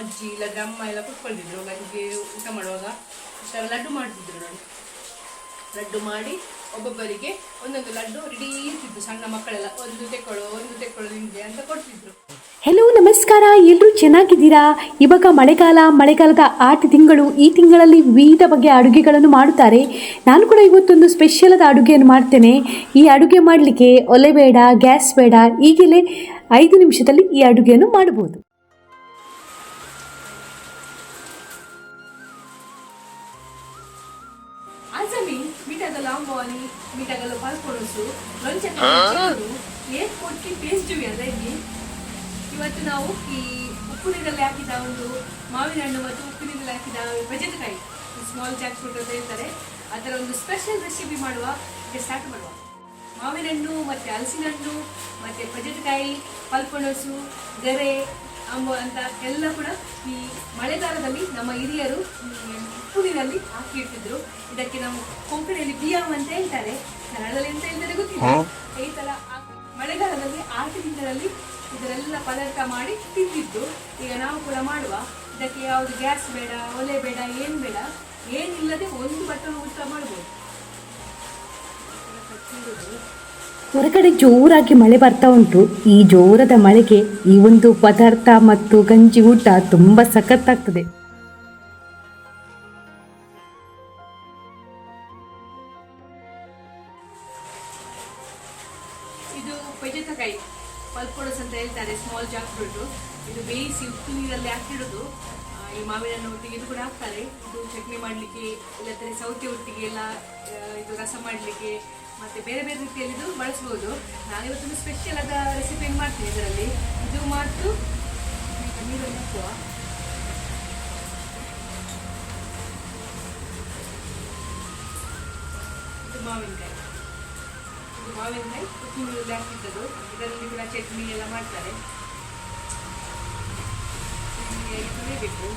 ಅಜ್ಜಿ ಇಲ್ಲದ್ರೆ ಅಮ್ಮ ಎಲ್ಲ ಕುತ್ಕೊಳ್ತಿದ್ರು. ನನಗೆ ಊಟ ಮಾಡುವಾಗ ಇಷ್ಟೆಲ್ಲ ಲಡ್ಡು ಮಾಡ್ತಿದ್ರು ನಾನು ಲಡ್ಡು ಮಾಡಿ ಒಬ್ಬೊಬ್ಬರಿಗೆ ಒಂದೊಂದು ಲಡ್ಡು ರೆಡಿ ಇರ್ತಿತ್ತು. ಸಣ್ಣ ಮಕ್ಕಳೆಲ್ಲ, ಒಂದು ತೆಕ್ಕೊಳ್ಳೋ ಒಂದು ತೆಕ್ಕೊಳ್ಳೋ ನಿಮಗೆ ಅಂತ ಕೊಡ್ತಿದ್ರು. ಹೆಲೋ ನಮಸ್ಕಾರ. ಎಲ್ಲರೂ ಚೆನ್ನಾಗಿದ್ದೀರಾ? ಇವಾಗ ಮಳೆಗಾಲ, ಮಳೆಗಾಲದ ಆಟ ತಿಂಗಳು, ಈ ತಿಂಗಳಲ್ಲಿ ವಿವಿಧ ಬಗೆಯ ಅಡುಗೆಗಳನ್ನು ಮಾಡುತ್ತಾರೆ. ನಾನು ಕೂಡ ಇವತ್ತೊಂದು ಸ್ಪೆಷಲ್ ಆದ ಅಡುಗೆಯನ್ನು ಮಾಡ್ತೇನೆ. ಈ ಅಡುಗೆ ಮಾಡಲಿಕ್ಕೆ ಒಲೆ ಬೇಡ, ಗ್ಯಾಸ್ ಬೇಡ, ಈಗಲೇ ಐದು ನಿಮಿಷದಲ್ಲಿ ಈ ಅಡುಗೆಯನ್ನು ಮಾಡಬಹುದು. ಮೀಠಾಗಲ್ಲ ಪಾಲ್ಕೊಡೋಸು ಲೊಂಚ ಏನ್ ಕೊಟ್ಟಿ ಅದರಲ್ಲಿ ಇವತ್ತು ನಾವು ಈ ಉಪ್ಪು ನೀರಲ್ಲಿ ಹಾಕಿದ ಒಂದು ಮಾವಿನ ಹಣ್ಣು ಮತ್ತು ಉಪ್ಪು ನೀರಲ್ಲಿ ಹಾಕಿದ ಬಜೆಟ್ಕಾಯಿ ಸ್ಮಾಲ್ ಜಾಕ್ ಫ್ರೂಟ್ ಅಂತ ಹೇಳ್ತಾರೆ. ಅದರ ಒಂದು ಸ್ಪೆಷಲ್ ರೆಸಿಪಿ ಮಾಡುವ ಸ್ಟಾರ್ಟ್ ಮಾಡುವ. ಮಾವಿನ ಹಣ್ಣು ಮತ್ತೆ ಹಲಸಿನ ಹಣ್ಣು ಮತ್ತೆ ಬಜೆಟ್ಕಾಯಿ ಪಲ್ಪಣಸು ಗರೆ ಅಂತ ಎಲ್ಲ ಕೂಡ ಈ ಮಳೆಗಾಲದಲ್ಲಿ ನಮ್ಮ ಹಿರಿಯರು ಉಪ್ಪುವಿನಲ್ಲಿ ಹಾಕಿ ಇಟ್ಟಿದ್ರು. ಇದಕ್ಕೆ ನಾವು ಕೊಂಕಣಿಯಲ್ಲಿ ಬಿಯಾಮ್ ಅಂತ ಹೇಳ್ತಾರೆ. ಕನ್ನಡದಲ್ಲಿ ಎಂತ ಹೇಳ್ತಾರೆ ಗೊತ್ತಿಲ್ಲ. ಈ ತರ ಮಳೆಗಾಲದಲ್ಲಿ ಆರು ತಿಂಗಳಲ್ಲಿ ಇದರೆಲ್ಲ ಪದಾರ್ಥ ಮಾಡಿ ತಿಂದಿದ್ದು. ಈಗ ನಾವು ಕೂಡ ಮಾಡುವ. ಇದಕ್ಕೆ ಯಾವುದು ಗ್ಯಾಸ್ ಬೇಡ ಒಲೆ ಬೇಡ ಏನು ಬೇಡ ಏನಿಲ್ಲದೆ ಒಂದು ಬಟ್ಟಲು ಊಟ ಮಾಡ್ಬೋದು. ಹೊರಗಡೆ ಜೋರಾಗಿ ಮಳೆ ಬರ್ತಾ ಉಂಟು. ಈ ಜೋರದ ಮಳೆಗೆ ಈ ಒಂದು ಪದಾರ್ಥ ಮತ್ತು ಗಂಜಿ ಊಟ ತುಂಬ ಸಖತ್ತಾಗ್ತದೆ. ಇದು ಪೆಜತಕಾಯಿ. ಪಲ್ಪೊಡಸ್ ಅಂತ ಹೇಳ್ತಾರೆ ಸ್ಮಾಲ್ ಜಾಕ್ ಫ್ರೂಟ್ ಇದು ಬೇಯಿಸಿ ಉಪ್ಪು ನೀರಲ್ಲಿ ಹಾಕಿಡೋದು. ಈ ಮಾವಿನ ಹಣ್ಣು ಒಟ್ಟಿಗೆ ಇದು ಕೂಡ ಹಾಕ್ತಾರೆ. ಇದು ಚಟ್ನಿ ಮಾಡಲಿಕ್ಕೆ ಇಲ್ಲದ್ರೆ ಸೌತೆ ಒಟ್ಟಿಗೆ ಎಲ್ಲ ಇದು ರಸ ಮಾಡಲಿಕ್ಕೆ ಮತ್ತೆ ಬೇರೆ ಬೇರೆ ರೀತಿಯಲ್ಲಿ ಇದು ಬಳಸ್ಬೋದು. ನಾನು ಇವತ್ತೊಂದು ಸ್ಪೆಷಲ್ ಆದ ರೆಸಿಪಿ ಮಾಡ್ತೀನಿ ಇದರಲ್ಲಿ? ಇದು ಮಾತು ನೀರಲ್ಲಿ ಹಾಕುವ ಇದು ಮಾವಿನಕಾಯಿ. ಇದು ಮಾವಿನಕಾಯಿ ಹಾಕಿದ್ದದು ಇದರಲ್ಲಿ ಕೂಡ ಚಟ್ನಿ ಎಲ್ಲ ಮಾಡ್ತಾರೆ. ಚಟ್ನಿ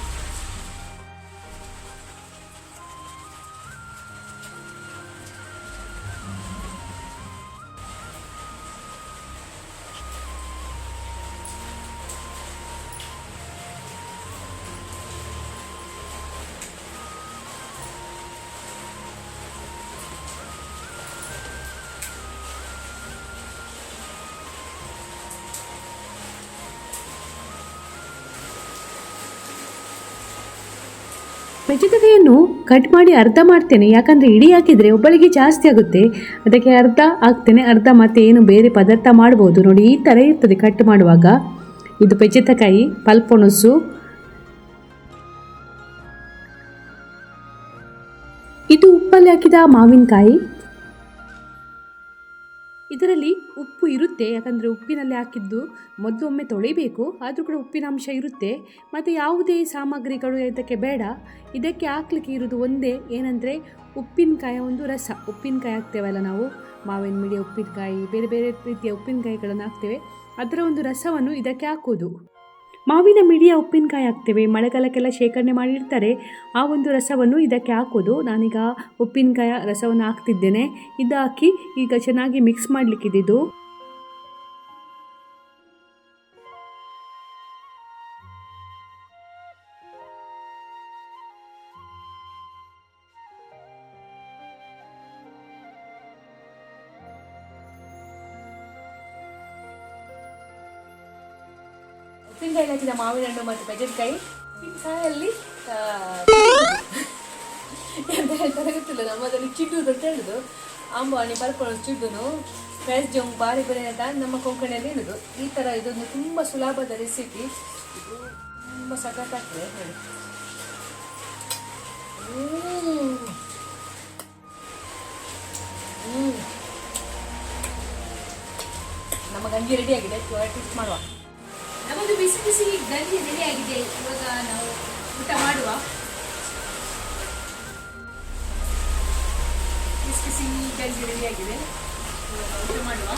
ಮೆಣಸಿನಕಾಯಿಯನ್ನು ಕಟ್ ಮಾಡಿ ಅರ್ಧ ಮಾಡ್ತೇನೆ. ಯಾಕಂದರೆ ಇಡೀ ಹಾಕಿದರೆ ಒಬ್ಬಳಿಗೆ ಜಾಸ್ತಿ ಆಗುತ್ತೆ. ಅದಕ್ಕೆ ಅರ್ಧ ಹಾಕ್ತೇನೆ, ಅರ್ಧ ಮತ್ತೆ ಏನು ಬೇರೆ ಪದಾರ್ಥ ಮಾಡ್ಬೋದು. ನೋಡಿ, ಈ ಥರ ಇರ್ತದೆ ಕಟ್ ಮಾಡುವಾಗ. ಇದು ಪೆಚಿತಕಾಯಿ ಪಲ್ಪೊಣಸು. ಇದು ಉಪ್ಪಲ್ಲಿ ಹಾಕಿದ ಮಾವಿನಕಾಯಿ. ಇರುತ್ತೆ, ಯಾಕಂದರೆ ಉಪ್ಪಿನಲ್ಲಿ ಹಾಕಿದ್ದು ಮೊದಲು ಒಮ್ಮೆ ತೊಳಿಬೇಕು, ಆದರೂ ಕೂಡ ಉಪ್ಪಿನ ಅಂಶ ಇರುತ್ತೆ. ಮತ್ತು ಯಾವುದೇ ಸಾಮಗ್ರಿಗಳು ಇದಕ್ಕೆ ಬೇಡ. ಇದಕ್ಕೆ ಹಾಕ್ಲಿಕ್ಕೆ ಇರೋದು ಒಂದೇ, ಏನಂದರೆ ಉಪ್ಪಿನಕಾಯ ಒಂದು ರಸ. ಉಪ್ಪಿನಕಾಯಿ ಹಾಕ್ತೇವಲ್ಲ ನಾವು, ಮಾವಿನ ಮಿಡಿಯ ಉಪ್ಪಿನಕಾಯಿ, ಬೇರೆ ಬೇರೆ ರೀತಿಯ ಉಪ್ಪಿನಕಾಯಿಗಳನ್ನು ಹಾಕ್ತೇವೆ. ಅದರ ಒಂದು ರಸವನ್ನು ಇದಕ್ಕೆ ಹಾಕೋದು ಮಾವಿನ ಮಿಡಿಯ ಉಪ್ಪಿನಕಾಯಿ ಹಾಕ್ತೇವೆ. ಮಳೆಗಾಲಕ್ಕೆಲ್ಲ ಶೇಖರಣೆ ಮಾಡಿರ್ತಾರೆ. ಆ ಒಂದು ರಸವನ್ನು ಇದಕ್ಕೆ ಹಾಕೋದು ನಾನೀಗ ಉಪ್ಪಿನಕಾಯ ರಸವನ್ನು ಹಾಕ್ತಿದ್ದೇನೆ. ಇದು ಹಾಕಿ ಈಗ ಚೆನ್ನಾಗಿ ಮಿಕ್ಸ್ ಮಾಡಲಿಕ್ಕಿದ್ದು. ಉಪ್ಪಿನಕಾಯಿ ಹಾಕಿದ ಮಾವಿನ ಹಣ್ಣು ಮತ್ತು ಬೆಜೆಟ್ಕಾಯಿ ಉಪ್ಪಿನಕಾಯಲ್ಲಿ ಎಂತ ಹೇಳ್ತಾರೆ ಗೊತ್ತಿಲ್ಲ ನಮ್ಮದಲ್ಲಿ ಚಿಡ್ಡು ಅಂತ ಹೇಳುದು. ಅಂಬಾಣಿ ಬರ್ಕೊಳ್ಳೋದು ಚಿಡ್ಡುನು. ಫ್ರೆಶ್ ಜಂಗ್ ಬಾರಿ ಬೆಳೆ ಅಂತ ನಮ್ಮ ಕೊಂಕಣಿಯಲ್ಲಿ ಇರೋದು. ಈ ಥರ ಇದೊಂದು ತುಂಬ ಸುಲಭದ ರೆಸಿಪಿ ಇದು ತುಂಬ ಸಖತ್ತಾಗ್ತದೆ ಹೇಳಿ. ನಮ್ಮ ಗಂಜಿ ರೆಡಿ ಆಗಿದೆ. ಟೇಸ್ಟ್ ಮಾಡುವ. ನಮ್ಮದು ಬಿಸಿ ಬಿಸಿ ಗಂಜಿ ರೆಡಿ ಆಗಿದೆ. ಇವಾಗ ನಾವು ಊಟ ಮಾಡುವ. ಬಿಸಿ ಬಿಸಿ ಗಂಜಿ ರೆಡಿ ಆಗಿದೆ. ಇವಾಗ ಊಟ ಮಾಡುವ.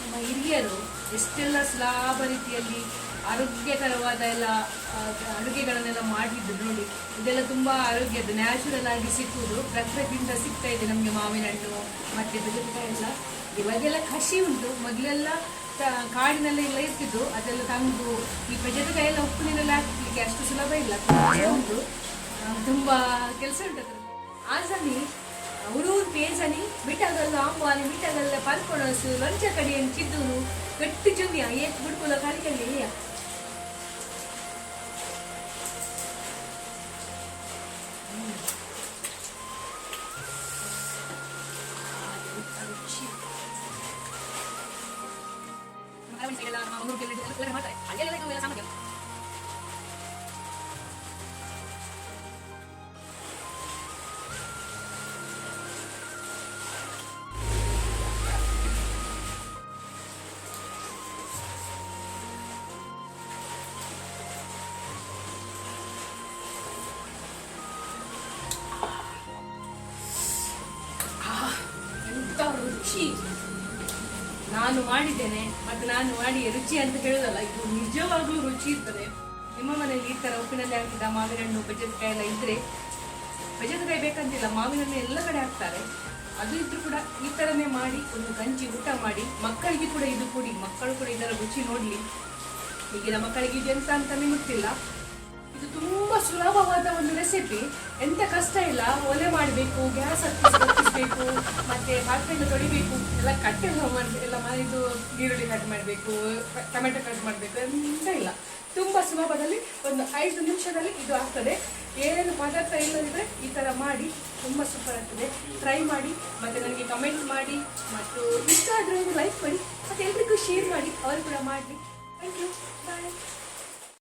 ನಮ್ಮ ಹಿರಿಯರು ಎಷ್ಟೆಲ್ಲ ಸ್ಲಾಭ ರೀತಿಯಲ್ಲಿ ಆರೋಗ್ಯಕರವಾದ ಎಲ್ಲ ಅಡುಗೆಗಳನ್ನೆಲ್ಲ ಮಾಡಿದ್ದು ನೋಡಿ. ಇದೆಲ್ಲ ತುಂಬ ಆರೋಗ್ಯದ ನ್ಯಾಚುರಲ್ ಆಗಿ ಸಿಕ್ಕುವುದು. ಪ್ರಕೃತಿಯಿಂದ ಸಿಗ್ತಾ ಇದೆ ನಮಗೆ ಮಾವಿನ ಮತ್ತು ಬೆಳೆದಕಾಯಿ ಎಲ್ಲ. ಇವಾಗೆಲ್ಲ ಕಸಿ ಉಂಟು. ಮೊದಲೆಲ್ಲ ಕಾಡಿನಲ್ಲಿ ಎಲ್ಲ ಇರ್ತಿದ್ದು. ಅದೆಲ್ಲ ತಂದು ಈ ಬೆಜೆದಕಾಯಿ ಎಲ್ಲ ಉಪ್ಪು ನೀರಲ್ಲಿ ಹಾಕ್ಲಿಕ್ಕೆ ಅಷ್ಟು ಸುಲಭ ಇಲ್ಲ. ಉಂಟು. ತುಂಬ ಕೆಲಸ ಉಂಟು ಆಸನಿ ಹುಡುಗರು ಪೇಸನಿ ಮಿಠಗಲ್ಲು ಆಂಬಾನಿ ಮಿಟಗಲ್ಲ ಪರ್ಕೊಣಸು ಲಂಚ ಕಡಿಯನ್ನು ಚಿದ್ದೂರು. गट्टी जमी आई है गुड़ को लगा कर ले लिया Kalau misalnya lah, mau ngurus kalian, kalian mata, kalian lagi ngurus sama dia. ರುಚಿ. ನಾನು ಮಾಡಿದ್ದೇನೆ, ಮತ್ತು ನಾನು ಮಾಡಿ ರುಚಿ ಅಂತ ಹೇಳೋದಲ್ಲ, ಇದು ನಿಜವಾಗ್ಲೂ ರುಚಿ ಇರ್ತದೆ. ನಿಮ್ಮ ಮನೆಯಲ್ಲಿ ಈ ಥರ ಉಪ್ಪಿನಲ್ಲಿ ಹಾಕಿದ ಮಾವಿನ ಹಣ್ಣು ಬೆಜದಕಾಯಿ ಎಲ್ಲ ಇದ್ರೆ ಬಜೆತ್ಕಾಯಿ ಬೇಕಂತಿಲ್ಲ ಮಾವಿನ ಹಣ್ಣು ಎಲ್ಲ ಕಡೆ ಹಾಕ್ತಾರೆ. ಅದು ಇದ್ರೂ ಕೂಡ ಈ ಥರನೇ ಮಾಡಿ, ಒಂದು ಗಂಜಿ ಊಟ ಮಾಡಿ, ಮಕ್ಕಳಿಗೆ ಕೂಡ ಇದು ಕೊಡಿ, ಮಕ್ಕಳು ಕೂಡ ಇದರ ರುಚಿ ನೋಡಲಿ. ಈಗಿನ ಮಕ್ಕಳಿಗೆ ಇದು ಎಂತ ಅಂತಲೇ ಗೊತ್ತಿಲ್ಲ. ಇದು ತುಂಬಾ ಸುಲಭವಾದ ಒಂದು ರೆಸಿಪಿ ಎಂತ ಕಷ್ಟ ಇಲ್ಲ, ಒಲೆ ಮಾಡಬೇಕು, ಗ್ಯಾಸ್ ಹತ್ತಿಸಬೇಕು ಮತ್ತೆ ಪಾತ್ರೆಯನ್ನು ತೊಳಿಬೇಕು, ಎಲ್ಲ ಕಟ್ ಎಲ್ಲ ಮಾಡಿ ಎಲ್ಲ ಮಾಡಿದ್ದು ಈರುಳ್ಳಿ ಕಟ್ ಮಾಡಬೇಕು ಟೊಮೆಟೊ ಕಟ್ ಮಾಡಬೇಕು, ಎಂತ ಇಲ್ಲ. ತುಂಬಾ ಸುಲಭದಲ್ಲಿ ಒಂದು ಐದು ನಿಮಿಷದಲ್ಲಿ ಇದು ಆಗ್ತದೆ. ಏನೇನು ಪದಾರ್ಥ ಇಲ್ಲದಿದ್ರೆ ಈ ಥರ ಮಾಡಿ, ತುಂಬ ಸೂಪರ್ ಆಗ್ತದೆ. ಟ್ರೈ ಮಾಡಿ, ಮತ್ತೆ ನನಗೆ ಕಮೆಂಟ್ ಮಾಡಿ, ಮತ್ತು ಇಷ್ಟ ಆದರೆ ಒಂದು ಲೈಕ್ ಮಾಡಿ, ಮತ್ತೆ ಎಲ್ರಿಗೂ ಶೇರ್ ಮಾಡಿ, ಅವರು ಕೂಡ ಮಾಡಿ ಥ್ಯಾಂಕ್ ಯು